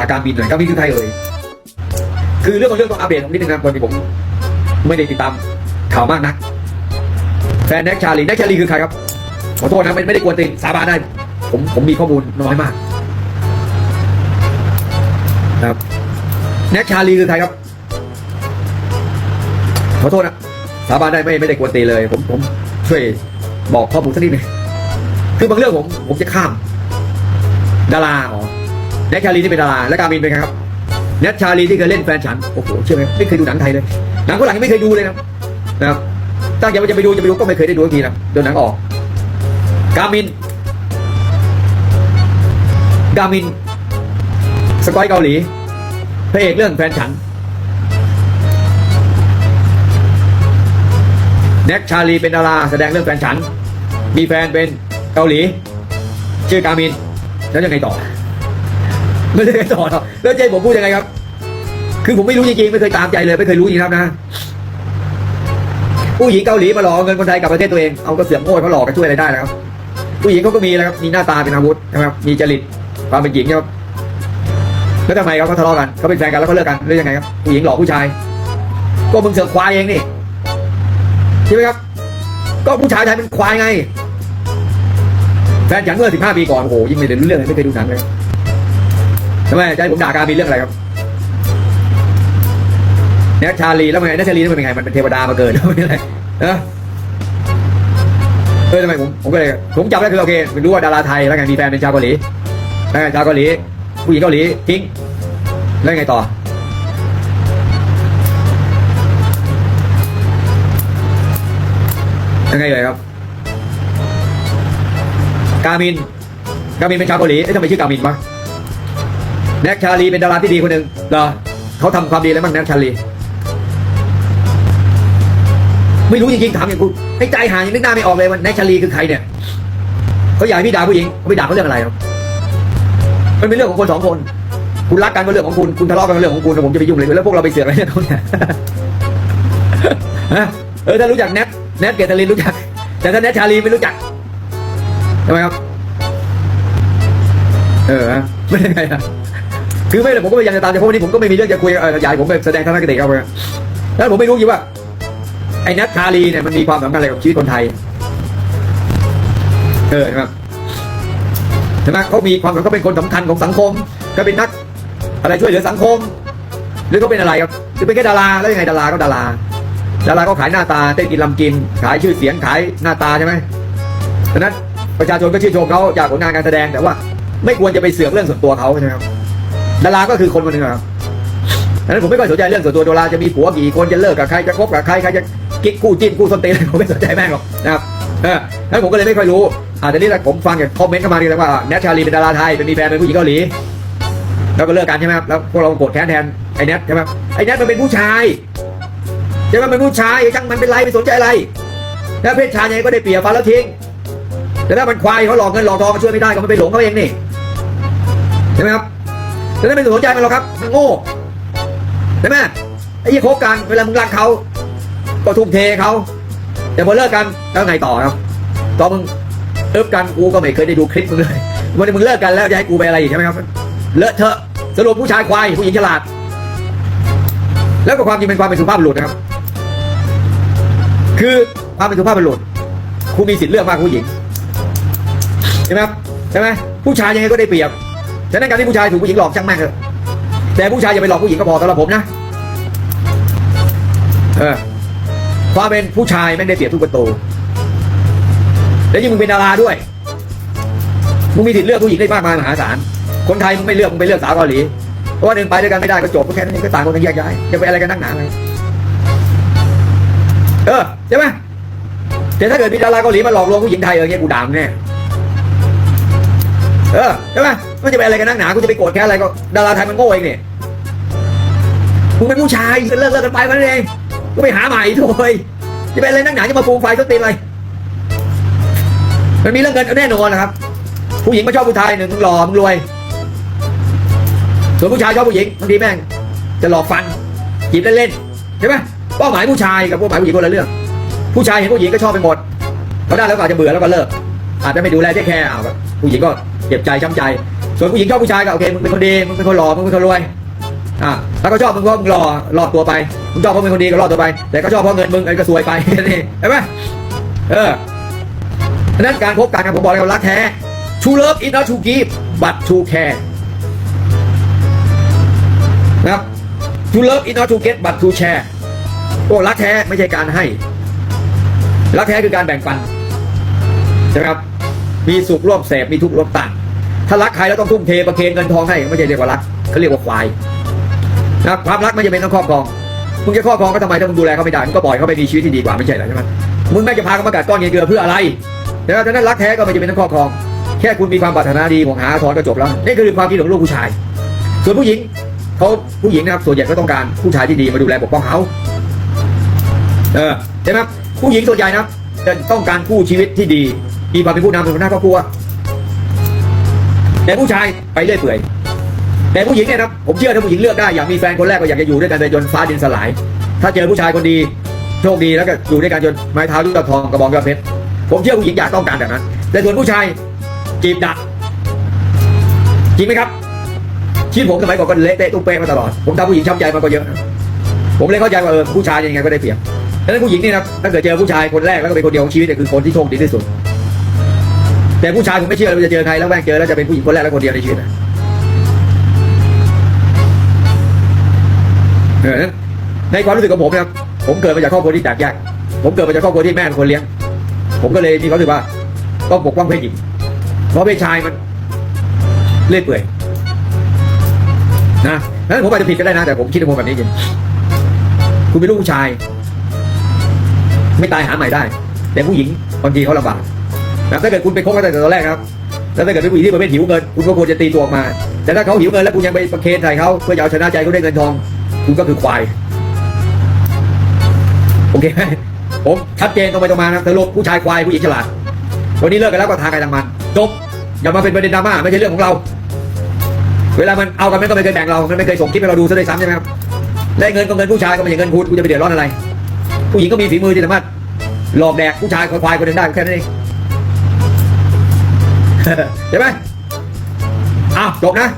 ากการบินหน่อยการบินคือใครเอ่ยคือเรื่องของเรื่องต้องอัปเดตนิดนึงนะคนที่ผม ไม่ได้ติดตามข่าวมากนัก แฟนแน็กชาลีแน็กชาลีคือใครครับขอโทษนะไม่ไม่ได้กวนตีนสาบานได้ ผมผมมีข้อมูลน้อยมากนะครับแน็กชาลีคือใครครับขอโทษนะสาบานได้ไม่ไม่ได้กวนตีเลย ผมผมช่วยบอกข้อมูลสักนิดหนึ่งคือบางเรื่องผมผมจะข้าม ดาราอ๋อ แน็กชาลีที่เป็นดาราและการบินเป็นไงครับแน็กชาลีที่เคยเล่นแฟนฉันโอ้โหเชื่อไหมไม่เคยดูหนังไทยเลยหนังฝรั่งยังไม่เคยดูเลยนะนะครับตั้งใจว่าจะไปดูจะไปดูก็ไม่เคยได้ดูทีนะโดนหนังออก กามิน กามิน สกอยเกาหลีพระเอกเรื่องแฟนฉันแน็กชาลีเป็นดาราแสดงเรื่องแฟนฉัน มีแฟนเป็นเกาหลี ชื่อกามิน แล้วยังไงต่อ ไม่ได้ไงต่อหรอกแล้วจะให้ผมพูดยังไงครับ คือผมไม่รู้จริงๆไม่เคยตามใจเลย ไม่เคยรู้จริงๆครับนะผู้หญิงเกาหลีมาหลอกเงินคนไทยกลับประเทศตัวเองเอากระเสือกโง่เขาหลอกกันช่วยอะไรได้นะครับ ผู้หญิงเขาก็มีนะครับมีหน้าตาเป็นอาวุธนะครับมีจริตความเป็นหญิงนะครับแล้วทำไมเขาทะเลาะกันเขาเป็นแฟนกันแล้วก็เลิกกันหรือยังไงครับผู้หญิงหลอกผู้ชาย ก็มึงเสือกควายเองนี่ใช่ไหมครับ ก็ผู้ชายไทยเป็นควายไงแฟนฉันเมื่อ15ปีก่อนโอ้โหยิ่งไม่ได้รู้เรื่องเลยไม่เคยดูหนังเลย ทำไมจะให้ผมด่าการมีเรื่องอะไรครับแน็กชาลีแล้วมันไงแน็กชาลีแล้วมันเป็นไงมันเป็นเทวดามาเกิดไม่อะไรเออเออทำไมผมผมก็เลยผมจำได้คือโอเคผมรู้ว่าดาราไทยแล้วไงมีแฟนเป็นชาวเกาหลีแล้วไงชาวเกาหลีผู้หญิงเกาหลีทิ้งแล้วไงต่อยังไงเลยครับ กามิน กามินเป็นชาวเกาหลีเอ๊ะทำไมชื่อกามินวะ แน็กชาลีเป็นดาราที่ดีคนหนึ่งเหรอเขาทำความดีแล้วบ้างแน็กชาลี ไม่รู้จริงๆถามอย่างกูให้ใจหายยังนึกหน้าไม่ออกเลยว่าแน็กชาลีคือใครเนี่ยเขาอยากให้พี่ด่าผู้หญิงเขาไปด่าเขาเรื่องอะไรครับมันเป็นเรื่องของคนสองคน คุณรักกันก็นเรื่องของคุณคุณทะเลาะกันก็นเรื่องของคุณแต่ผมจะไปยุ่งเลยแล้วพวกเราไปเสือกอะไรเนี่ยเขาเนี่ยฮะเออถ้ารู้จักแนทแนทเกตาลินรู้จัก แต่ถ้าแนทชาลีไม่รู้จักทำไมครับ เออไม่ได้ไงอะ คือไม่เลยผมก็พยายามจะตามแต่เพราะวันนี้ผมก็ไม่มีเรื่องจะคุยเอออยากให้ผมไปแสดงทัศนคติเอาไปแล้วผมไม่รู้จริงว่าไอ้แนทชาลีเนี่ยมันมีความสำคัญอะไรกับชีวิตคนไทย เออใช่ไหมใช่ไหมเขามีความเขาเป็นคนสำคัญของสังคมเขาเป็นนัก อะไรช่วยเหลือสังคม หรือเขาเป็นอะไรครับหรือเป็นแค่ดาราแล้วยังไงดาราก็ดาราดาราก็ขายหน้าตาเต้นกินลำกิน ขายชื่อเสียงขายหน้าตาใช่ไหมดังนั้นประชาชนก็ชื่นชมเขาจากผลงานการแสดงแต่ว่า ไม่ควรจะไปเสือกเรื่องส่วนตัวเขาใช่ไหมครับ ดาราก็คือคนคนหนึ่งครับดังนั้นผมไม่ค่อยสนใจเรื่องส่วนตัวดาราจะมีผัวกี่คนจะเลิกกับใครจะคบกับใครใครจะกิ๊กคู่จิ้นคู่สนตีนอะไรผมไม่สนใจแม่งหรอกนะครับเออแล้วผมก็เลยไม่ค่อยรู้อ่าแต่นี่แหละผมฟังจากคอมเมนต์เข้ามาดีแล้วว่าแนทชาลีเป็นดาราไทยเป็นมีแฟนเป็นผู้หญิงเกาหลีแล้วก็เลิกกันใช่ไหมครับแล้วพวกเราโกรธแค้นแทนไอ้แนทใช่ไหมไอ้แนทมันเป็นผู้ชายใช่ไหมมันเป็นผู้ชายช่างมันเป็นไรไม่สนใจอะไรแล้วเพศชายยังไงก็ได้เปรียบฟันแล้วทิ้งแต่ถ้ามันควายเขาหลอกเงินหลอกทองมันช่วยไม่ได้ก็มันไปหลงเขาเองนี่ใช่ไหมครับ แต่ถ้ไม่สนใจมันหรอกครับมันโง่ใช่ไหมไอ้ยี่คบกันเวลามึงรักเขาก็ทุ่มเทเขาแต่พอเลิกกันแล้วไงต่อครับตอนมึงเอิบกันกูก็ไม่เคยได้ดูคลิปมึงเลยวันนี้มึงเลิกกันแล้วจะให้กูไปอะไรอีกใช่ไหมครับเลอะเทอะสรุปผู้ชายควายผู้หญิงฉลาด แล้วก็ความจริงเป็นความเป็นสุภาพบุรุษนะครับ คือความเป็นสุภาพบุรุษคุณมีสิทธิ์เลือกมากกว่าผู้หญิงใช่ไหมครับใช่ไหมผู้ชายยังไงก็ได้เปรียบ ฉะนั้นการที่ผู้ชายถูกผู้หญิงหลอกช่างแม่งเถอะแต่ผู้ชายอย่าไปหลอกผู้หญิงก็พอสำหรับผมนะเออความเป็นผู้ชายแม่งได้เปรียบทุกประตูแล้วยิ่งมึงเป็นดาราด้วยมึงมีสิทธิ์เลือกผู้หญิงได้มากมายมหาศาลคนไทยมึงไม่เลือกมึงไปเลือกสาวเกาหลีเพราะว่าหนึ่งไปด้วยกันไม่ได้ก็จบก็แค่นั้นเองก็ต่างคนต่างแยกย้ายจะไปอะไรกันนักหนาไงเออใช่ไหมแต่ถ้าเกิดมีดาราเกาหลีมาหลอกลวงผู้หญิงไทยเออเงี้ยกูด่ามแน่ เออใช่ไหมมันจะไปอะไรกันนักหนากูจะไปโกรธแค่อะไรก็ดาราไทยมันโง่เองเนี่ยมึงเป็นผู้ชายเลิกเลิกกันไปมันเองก็ไปหาใหม่ทุกคนจะไปอะไรนักหนาจะมาปูไฟต้นตีนอะไรมันมีเรื่องเงินแน่นอนนะครับ ผู้หญิงมาชอบผู้ชายหนึ่งมึงหล่อมึงรวยส่วนผู้ชายชอบผู้หญิงบางทีแม่งจะหลอกฟันจีบเล่นๆใช่ไหมเป้าหมายผู้ชายกับเป้าหมายผู้หญิงคนละเรื่อง ผู้ชายเห็นผู้หญิงก็ชอบไปหมดเขาได้แล้วก็อาจจะเบื่อแล้วก็เลิกอาจจะไม่ดูแลเทคแคร์เอาผู้หญิงก็ เจ็บใจช้ำใจ ส่วนผู้หญิงชอบผู้ชายก็โอเคมึงเป็นคนดีมึงเป็นคนหล่อมึงเป็นคนรวยอ่าถ้าเขาชอบมึงเพราะมึงหล่อรอตัวไปมึงชอบเพราะเป็นคนดีก็รอตัวไป แต่ก็ชอบเพราะเงินมึงไอ้ก็ซวยไปนี่เห็นไหมเออฉะนั้นการพบกันกันผมบอกเลยว่ารักแท้ True love is not to give but to care นะครับ True love is not to get but to share โอ้รักแท้ไม่ใช่การให้ รักแท้คือการแบ่งปันใช่ไหมครับมีสุขร่วมเสพมีทุกข์ร่วมต่าง ถ้ารักใครแล้วต้องทุ่มเทประเคนเงินทองให้ไม่ใช่เรียกว่ารักเขาเรียกว่าควายนะความรักไม่จำเป็นต้องครอบครองมึงจะครอบครองก็ทำไมถ้ามึงดูแลเขาไม่ได้มึงก็ปล่อยเขาไปมีชีวิตที่ดีกว่าไม่ใช่หรอใช่ไหมมึงแม่จะพาเขามากัดก้อนเงินเกลือเพื่ออะไรนะครับฉะนั้นรักแท้ก็ไม่จำเป็นต้องครอบครอง แค่คุณมีความปรารถนาดีของหาทอนก็จบแล้วนี่คือความคิดของลูกผู้ชาย ส่วนผู้หญิงเขาผู้หญิงนะครับส่วนใหญ่ก็ต้องการผู้ชายที่ดีมาดูแลปกป้องเขาเออใช่ไหมผู้หญิงส่วนใหญ่นะจะต้องการคู่ชีวิตที่ดีมีความเป็นผู้นำเป็นหัวหน้าครอบครัว แต่ผู้ชายไปเรื่อยเปื่อยแต่ผู้หญิงเนี่ยนะผมเชื่อถ้าผู้หญิงเลือกได้อยากมีแฟนคนแรกก็อยากจะอยู่ด้วยกันไปจนฟ้าดินสลาย ถ้าเจอผู้ชายคนดีโชคดีแล้วก็อยู่ด้วยกันจนไม้เท้ายอดทองกระบองยอดเพชรผมเชื่อผู้หญิงอยากต้องการแบบนั้น แต่ส่วนผู้ชายจีบดักจริงไหมครับชีวิตผมสมัยก่อนก็เละเทะตุ้มเป๊ะมาตลอดผมทำผู้หญิงช้ำใจมาก็เยอะนะผมเลยเข้าใจว่าเออผู้ชายยังไงก็ได้เปรียบดังนั้นผู้หญิงนี่นะถ้าเกิดเจอผู้ชายคนแรกแล้วก็เป็นคนเดียวของชีวิตเนี่ยคือคนที่โชคดีที่สุด แต่ผู้ชายผมไม่เชื่อเลยว่าจะเจอใครแล้วแม่งเจอแล้วจะเป็นผู้หญิงคนแรกและคนเดียวในชีวิตนะเออในความรู้สึกของผมนะครับผมเกิดมาจากครอบครัวที่แตกแยกผมเกิดมาจากครอบครัวที่แม่เป็นคนเลี้ยง ผมก็เลยมีความรู้สึกว่าต้องปกป้องเพศหญิงเพราะเพศชายมันเล่ยเปื่อยนะนั้นผมอาจจะผิดก็ได้นะ แต่ผมคิดในมุมแบบนี้จริงคุณเป็นลูกผู้ชาย ไม่ตายหาใหม่ได้ แต่ผู้หญิงบางทีเขาลำบาก นะถ้าเกิดคุณไปคบกันตั้งแต่ตอนแรกครับแล้วถ้าเกิดเป็นผู้หญิงที่ประเภทหิวเงินคุณก็ควรจะตีตัวออกมา แต่ถ้าเขาหิวเงินแล้วคุณยังไปประเคนใส่เขาเพื่อจะเอาชนะใจเขาได้เงินทอง คุณก็คือควายโอเคไหมผมชัดเจนตรงไปตรงมานะสรุปผู้ชายควายผู้หญิงฉลาดวันนี้เลิกกันแล้วก็ทางใครทางมันจบอย่ามาเป็นประเด็นดราม่าไม่ใช่เรื่องของเรา เวลามันเอากันมันก็ไม่เคยแบ่งเรามันไม่เคยส่งคลิปให้เราดูซะด้วยซ้ำใช่ไหมครับได้เงินก็เงินผู้ชายก็ไม่ใช่เงินคุณคุณจะไปเดือดร้อนอะไร ผู้หญิงก็มีฝีมือที่สามารถหลอกแดกผู้ชายควายคนหนึ่งได้แค่นั้นเอง ใช่ไหมอ้าวจบนะ